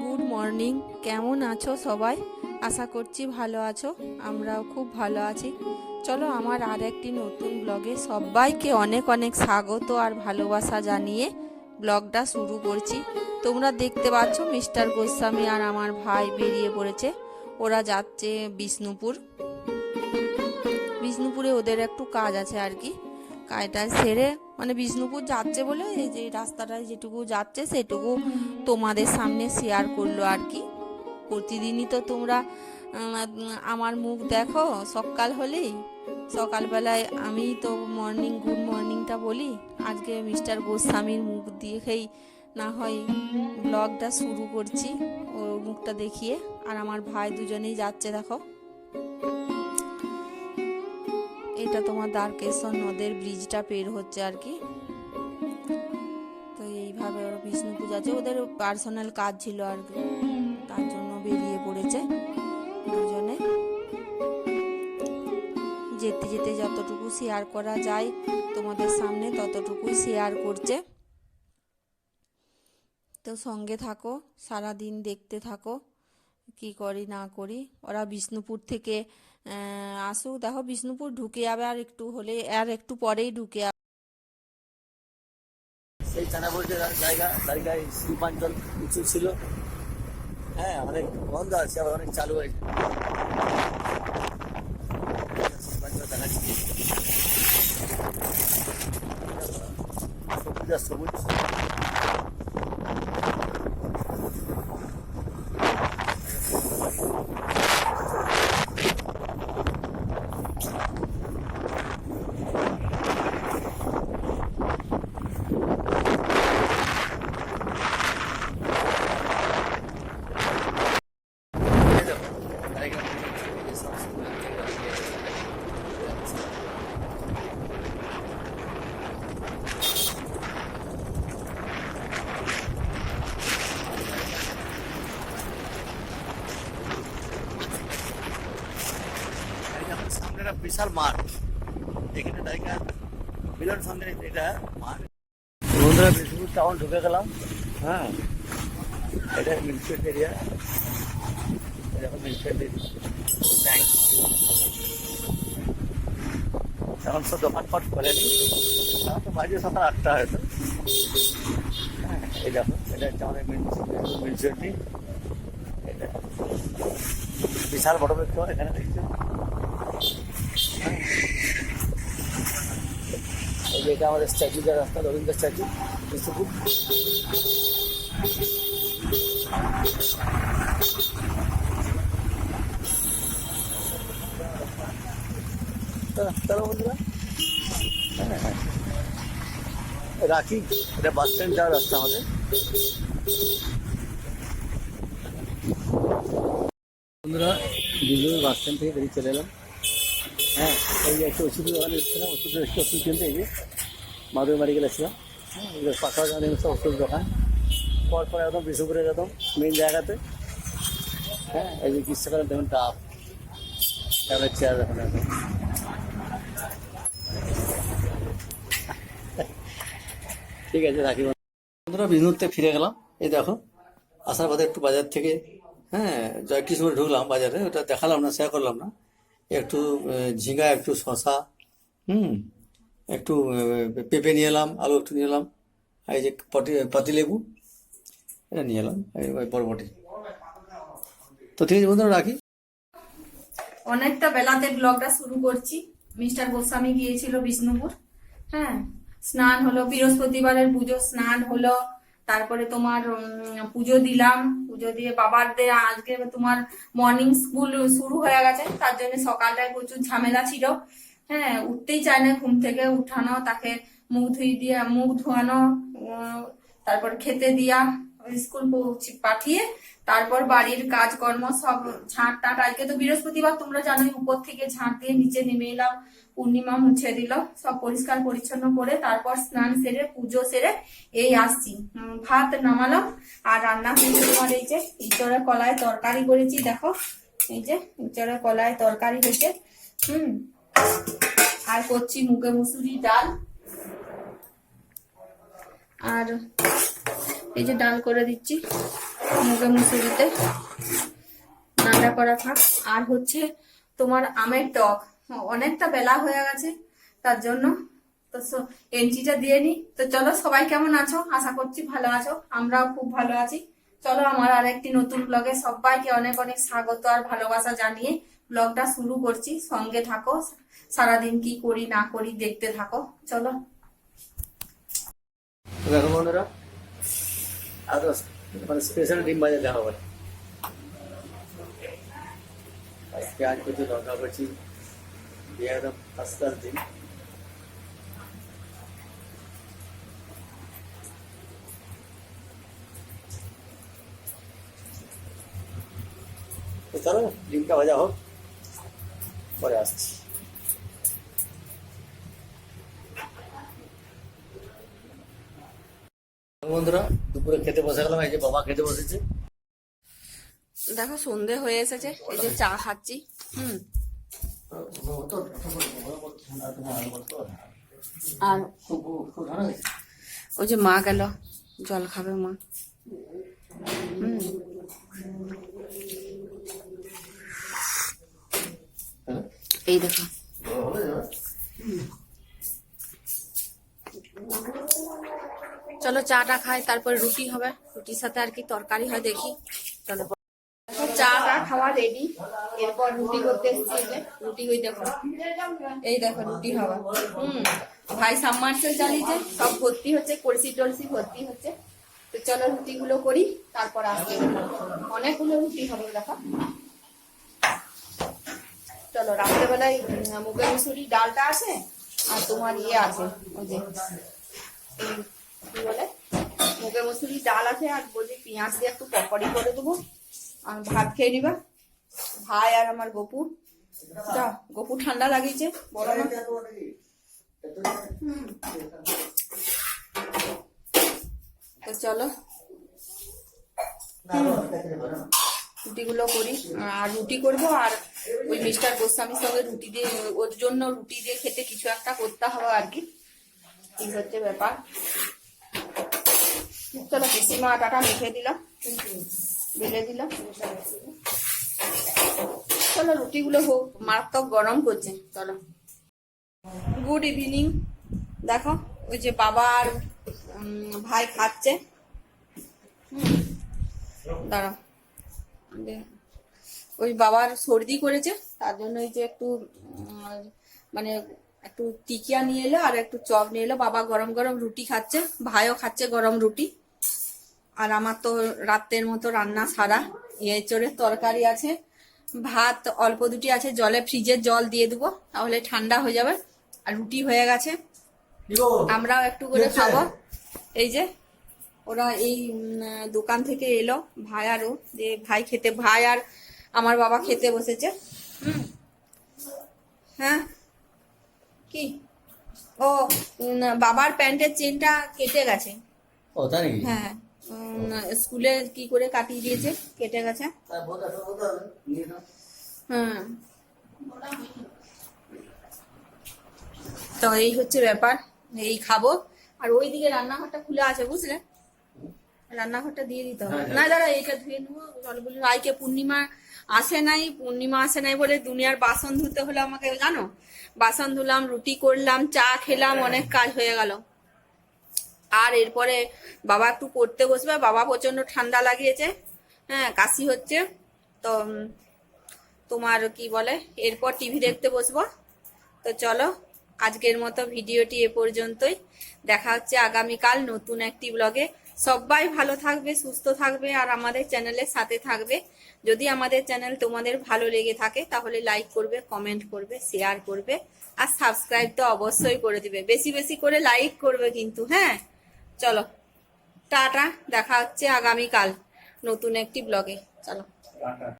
Good morning কেমন আছো সবাই? আশা করছি ভালো আছো। আমরাও খুব ভালো আছি। চলো আমার আর একটি নতুন ব্লগে সবাইকে অনেক অনেক স্বাগত আর ভালোবাসা জানিয়ে ব্লগটা শুরু করছি। তোমরা দেখতে পাচ্ছ মিস্টার গোস্বামী আর আমার ভাই বেরিয়ে পড়েছে। ওরা যাচ্ছে বিষ্ণুপুর। বিষ্ণুপুরে ওদের একটু কাজ আছে আর কি। কাজটা সেরে মানে বিষ্ণুপুর যাচ্ছে বলে এই যে রাস্তাটায় যেটুকু যাচ্ছে সেটুকু তোমাদের সামনে শেয়ার করল আর কি। প্রতিদিনই তো তোমরা আমার মুখ দেখো, সকাল হলেই। সকালবেলায় আমি তো মর্নিং গুড মর্নিংটা বলি। আজকে মিস্টার গোস্বামীর মুখ দেখেই না হয় ব্লগটা শুরু করছি, ওর মুখটা দেখিয়ে। আর আমার ভাই দুজনেই যাচ্ছে, দেখো। এটা তোমার দ্বারকেশ্বর নদের ব্রিজটা পের হচ্ছে আর কি। তো এইভাবে ওরা বিষ্ণু পূজা আছে। ওদের পার্সোনাল কাজ ছিল আর কি। তার জন্য বেরিয়ে পড়েছে দুজনে। যেতে যেতে যতটুকু শেয়ার করা যায় তোমাদের সামনে ততটুকুই শেয়ার করছে। তো সঙ্গে থাকো সারা দিন দেখতে থাকো, কি করি না করি। ওরা বিষ্ণুপুর থেকে আসুক দেখো বিষ্ণুপুর ঢুকে যাবে আর একটু হলে, আর একটু পরেই ঢুকে যাবে। সেই চানাপুরের জায়গা, জায়গায় শিল্পাঞ্চল উঁচু ছিল। হ্যাঁ অনেক বন্ধ আছে, আবার অনেক চালু হয়েছে। সবুজ এই দেখো, জায়গা এই সব এই দেখো, সামনে একটা বিশাল মাঠ। এখানে জায়গা মিলন সঙ্গে এটা মাঠ। বন্ধুরা বিষ্ণুপুর টাউন ঢুকে গেলাম। হ্যাঁ এটা মিউনিসিপ্যালিটি এরিয়া দেখো মিউনিসিপ্যালিটি ব্যাংক এখন সব দোকানপাট খোলেনি। এখন তো বাজে সকাল আটটা হয়তো। হ্যাঁ এই দেখো, এটা হচ্ছে আমাদের মিউনিসিপ্যালিটি এটা বিশাল বড় ব্যক্তি এখানে দেখছ। এই যে এটা আমাদের স্ট্যাচু যে রাস্তা রবীন্দ্র স্ট্যাচু চলো বন্ধুরা। হ্যাঁ, হ্যাঁ। রাখি এটা বাস স্ট্যান্ড যাওয়ার রাস্তা আমাদের। বন্ধুরা দিল্লি বাস স্ট্যান্ড থেকে বেরিয়ে চলে এলাম। হ্যাঁ এই একটা ওষুধের দোকানে এসেছিলাম ওষুধ একটু ওষুধ কিনতে এই যে মাদুর মেডিকেল এসেছিলাম হ্যাঁ পাশাপাশি আমাদের ওষুধ দোকান পরপর একদম বিষ্ণুপুরের একদম মেন জায়গাতে। হ্যাঁ এই যে গ্রীষ্মকালে দেখুন টাপ ট্যাবলেট, চেয়ার দেখুন একদম। ঠিক আছে, রাখি বন্ধুরা বিষ্ণুতে ফিরে গেলাম। এই দেখো, আসার পথে একটু বাজার থেকে হ্যাঁ জয়কৃষ্ণপুর ঢুকলাম বাজারে, ওটা দেখালাম না শেয়ার করলাম না। একটু ঝিঙ্গা একটু শশা হুম। একটু পেঁপে নিয়ে এলাম আলু একটু নিয়ে এলাম আর এই যে পটি পাতিলেবু এটা নিয়ে এলাম বরবটি তো ঠিক আছে বন্ধুরা রাখি। অনেকটা বেলাতে ব্লগটা শুরু করছি। মিস্টার গোস্বামী গিয়েছিল বিষ্ণুপুর। হ্যাঁ স্নান হলো বৃহস্পতিবারের পুজো স্নান হলো তারপরে তোমার পুজো দিলাম। পুজো দিয়ে বাবারদের আজকে তোমার মর্নিং স্কুল শুরু হয়ে গেছে। তার জন্য সকালটায় প্রচুর ঝামেলা ছিল। হ্যাঁ উঠতেই চায় না ঘুম থেকে উঠানো, তাকে মুখ ধুই দিয়ে, মুখ ধোয়ানো তারপর খেতে দিয়া। স্কুল পাঠিয়ে তারপর বাড়ির কাজকর্ম সব ঝাঁট টাট। আজকে তো বৃহস্পতিবার, তোমরা জানোই উপর থেকে ঝাঁট দিয়ে নিচে নেমে এলাম, পূর্ণিমা মুছে দিল, সব পরিষ্কার পরিচ্ছন্ন করে তারপর স্নান সেরে, পুজো সেরে এই আসছি। ভাত নামালাম, আর রান্না হয়েছে তোমার এই যে, ইচড়ে কলায় তরকারি করেছি, দেখো, এই যে, ইচড়ে কলায় তরকারি হয়েছে, হুম। আর করছি মুগে মুসুরি ডাল। আর এই যে ডাল করে দিচ্ছি মুগে মুসুরিতে রান্না করা থাক। আর হচ্ছে তোমার আমের টক। অনেকটা বেলা হয়ে গেছে তার জন্য। তো এন্ট্রিটা দিয়ে নি। তো চলো, সবাই কেমন আছো? আশা করছি ভালো আছো। আমরাও খুব ভালো আছি। চলো, আমার আর একটি নতুন ব্লগে সবাইকে অনেক অনেক স্বাগত আর ভালোবাসা জানিয়ে ব্লগটা শুরু করছি। সঙ্গে থাকো। সারাদিন কি করি না করি দেখতে থাকো। চলো। দেখো বন্ধুরা আরও মানে স্পেশাল ডিম ভাজা দেখা বলে পেঁয়াজ কুচি লঙ্কা কুচি দিয়ে একদম ফার্স্ট ক্লাস ডিম তো চলো ডিমটা ভাজা হোক পরে আসছি বন্ধুরা, দুপুরে খেতে বসে গেলাম, এই যে বাবা খেতে বসেছে। দেখো, সন্ধে হয়ে এসেছে, এই যে চা খাচ্ছি। আর ওই যে মা গেল, জল খাবে মা। হুম। এই দেখো। চলো চাটা খাই তারপর রুটি হবে। রুটির সাথে আর কি তরকারি হয় দেখি। চলো। দেখো, চাটা খাওয়া রেডি এরপর রুটি করতে রুটি দেখো। এই দেখো রুটি হুম। ভাই সব ভর্তি হচ্ছে কলসি টলসি ভর্তি হচ্ছে। তো চলো রুটিগুলো করি তারপর অনেকগুলো রুটি হবে দেখো। চলো রাত্রেবেলায় মুগের মুসুরি ডালটা আছে আর তোমার ইয়ে আছে ওই যে কি বলে? মুগের মুসুরি ডাল আছে, আর বলছি পেঁয়াজ দিয়ে একটু পকোড়ি করে দেবো। আর ভাত খেয়ে নিবা। ভাই আর আমার গপু। যা, গপু ঠান্ডা লাগিয়েছে বড় না। তো চলো। রুটিগুলো করি। আর রুটি করব, আর ওই মিস্টার গোস্বামীর সঙ্গে রুটি দিয়ে, ওর জন্য রুটি দিয়ে খেতে কিছু একটা করতে হবে আর কি। এই হচ্ছে ব্যাপার। চলো, পিসিমা আটাটা মেখে দিলাম। বেলে দিলাম চলো, রুটিগুলো হোক, মারাত্মক গরম করছে, চলো। গুড ইভিনিং দেখো, ওই যে বাবা আর ভাই খাচ্ছে। দাঁড়াও। ওই বাবার সর্দি করেছে, তার জন্য এই যে একটু মানে একটু টিকিয়া নিয়ে এলো আর একটু চপ নিয়ে এলো। বাবা গরম গরম রুটি খাচ্ছে, ভাইও খাচ্ছে গরম রুটি। আর আমার তো রাতের মতো রান্না সারা। এঁচড়ের তরকারি আছে ভাত অল্প দুটি আছে জলে ফ্রিজের জল দিয়ে দেবো তাহলে ঠান্ডা হয়ে যাবে আর রুটি হয়ে গেছে। আমরাও একটু করে খাব। এই যে ওরা এই দোকান থেকে এলো ভাই আর ও যে ভাই খেতে ভাই আর আমার বাবা খেতে বসেছে। হ্যাঁ। কি? ও বাবার প্যান্টের চেনটা কেটে গেছে। হ্যাঁ। স্কুলে কি করে কাটিয়ে দিয়েছে কেটে গেছে? হুম তো এই হচ্ছে ব্যাপার এই খাব। আর ওই দিকে রান্নাঘরটা খুলে আছে বুঝলে? রান্নাঘরটা দিয়ে দিতে হবে। না দাদা এইটা ধুয়ে নেব। চল বলি রাইকে পূর্ণিমা আসে নাই পূর্ণিমা আসে নাই বলে দুনিয়ার বাসন ধুতে হলো আমাকে জানো? বাসন ধুলাম রুটি করলাম চা খেলাম অনেক কাজ হয়ে গেল। আর এরপরে বাবা একটু পড়তে বসবে, বাবা প্রচণ্ড ঠান্ডা লাগিয়েছে। হ্যাঁ কাশি হচ্ছে। তো তোমার কি বলে, এরপর টিভি দেখতে বসবো। তো চলো, আজকের মতো ভিডিওটি এ পর্যন্তই। দেখা হচ্ছে আগামীকাল নতুন একটি ব্লগে। সবাই ভালো থাকবে, সুস্থ থাকবে, আর আমাদের চ্যানেলের সাথে থাকবে। যদি আমাদের চ্যানেল তোমাদের ভালো লেগে থাকে, তাহলে লাইক করবে, কমেন্ট করবে, শেয়ার করবে। আর সাবস্ক্রাইব তো অবশ্যই করে দিবে। বেশি বেশি করে লাইক করবে কিন্তু হ্যাঁ। চলো। টাটা দেখা হচ্ছে আগামীকাল নতুন একটি ব্লগে। চলো।